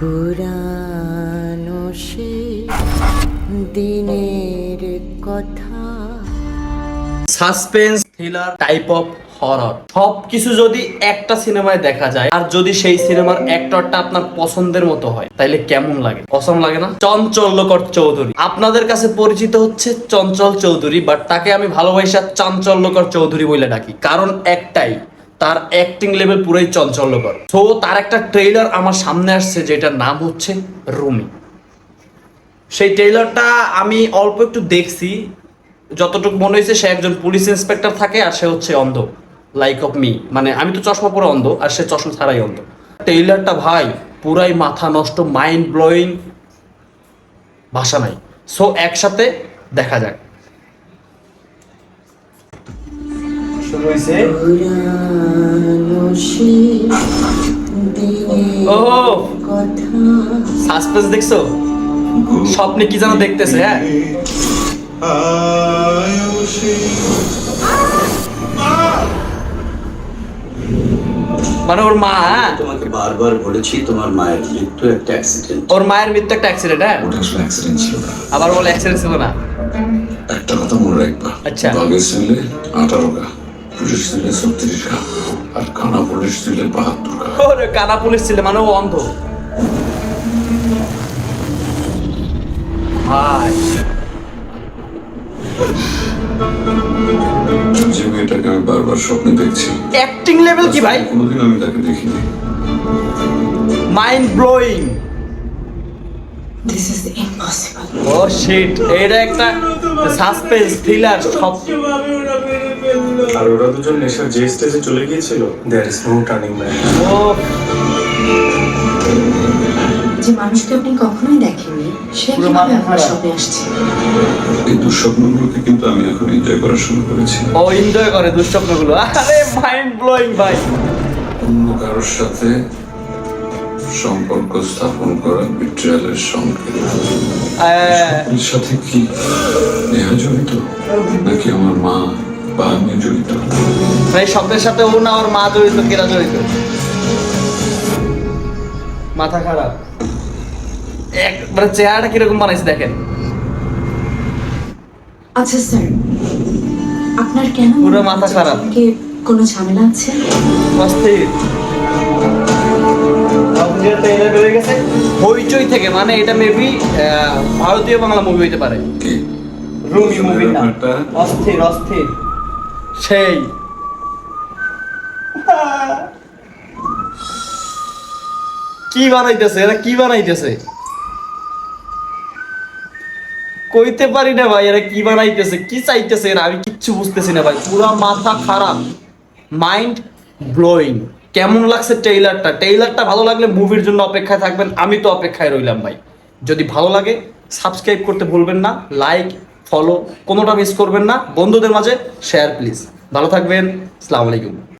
পুরানো সে দিনের কথা। Suspense, thriller, type of, horror. সব কিছু যদি একটা সিনেমায় দেখা যায়, আর যদি সেই সিনেমার অ্যাক্টরটা আপনার পছন্দের মতো হয়, তাইলে কেমন লাগে? পছন্দ লাগে না? চঞ্চল্যকর চৌধুরী। আপনাদের কাছে পরিচিত হচ্ছে চঞ্চল চৌধুরী, বাট তাকে আমি ভালোবাসা চাঞ্চল্যকর চৌধুরী বলে ডাকি। কারণ একটাই তার অ্যাক্টিং লেভেল পুরোই চঞ্চল্যকর। তো তার একটা ট্রেইলার আমার সামনে আসছে, যেটার নাম হচ্ছে রুমি সেই ট্রেইলারটা আমি অল্প একটু দেখছি। যতটুকু মনে হয়েছে, সে একজন পুলিশ ইন্সপেক্টর থাকে আর সে হচ্ছে অন্ধ। লাইক অফ মি মানে আমি তো চশমা পরে অন্ধ, আর সে চশমা ছাড়াই অন্ধ। ট্রেইলারটা ভাই, পুরাই মাথা নষ্ট মাইন্ড ব্লোয়িং ভাষা নাই। সো একসাথে দেখা যাক। শুরু হয়েছে ও সাসপেন্স দেখছ? স্বপ্নে কি যেন দেখতেছে হ্যাঁ? মানে ওর মা হ্যাঁ? তোমাকে বারবার বলেছি তোমার মায়ের মৃত্যু একটা অ্যাক্সিডেন্ট ওর মায়ের মৃত্যু একটা অ্যাক্সিডেন্ট হ্যাঁ? ওটা আসলে অ্যাক্সিডেন্ট ছিল না। আবার বলে অ্যাক্সিডেন্ট ছিল না? একটা কথা মনে রাখবা। আচ্ছা। ছেলে আঠারো গা পুলিশ ছেলে ছত্রিশ আর কানা পুলিশ ছেলে বাহাত্তর ওরে কানা পুলিশ ছিল মানে ও অন্ধ। ভাই। যে মেয়েটাকে আমি বারবার স্বপ্নে দেখছি অ্যাক্টিং লেভেল কি ভাই? কোনোদিন আমি তাকে দেখিনি। Mind blowing this is impossible oh shit এটা একটা সাসপেন্স থ্রিলার সব। আর ওরা দুজন নেশার যে স্টেজে চলে গিয়েছিল there is no turning back ও যে মানুষকে আপনি কখনোই দেখেননি সে কীভাবে আপনার। স্বপ্নে আসছে? এই দুঃস্বপ্নগুলোকে কিন্তু আমি এখন এনজয় করা শুরু করেছি। ও এনজয় করে দুঃস্বপ্নগুলো। আরে মাইন্ড ব্লোয়িং ভাই। অন্য কারোর সাথে সম্পর্ক স্থাপন করা বিট্রিয়ালের সংকেত। সাথে কি নেহা জড়িত? নাকি আমার মা বা আমি জড়িত। এই শব্দের সাথে ও না ওর মা জড়িত কেরা জড়িত? মাথা খারাপ। এক মানে চেহারাটা কীরকম বানাইছে দেখেন। আচ্ছা স্যার আপনার কেন পুরো মাথা খারাপ। কোনো ঝামেলা আছে? অস্থির। গেছে। হইচই থেকে মানে এটা মেবি ভারতীয় বাংলা মুভি হইতে পারে। রুমি মুভির নাম অস্থির অস্থির। সেই। কি বানাইতেছে? এরা কি বানাইতেছে? কইতে পারি না ভাই, এরা কি বানাইতেছে? কি চাইতেছে এরা? আমি কিচ্ছু বুঝতেছি না ভাই। পুরা মাথা খারাপ। মাইন্ড ব্লোয়িং কেমন লাগছে ট্রেইলারটা ট্রেইলারটা ভালো লাগলে মুভির জন্য অপেক্ষায় থাকবেন। আমি তো অপেক্ষায় রইলাম ভাই। যদি ভালো লাগে সাবস্ক্রাইব করতে ভুলবেন না। লাইক ফলো কোনোটা মিস করবেন না। বন্ধুদের মাঝে শেয়ার প্লিজ ভালো থাকবেন। আসসালামু আলাইকুম।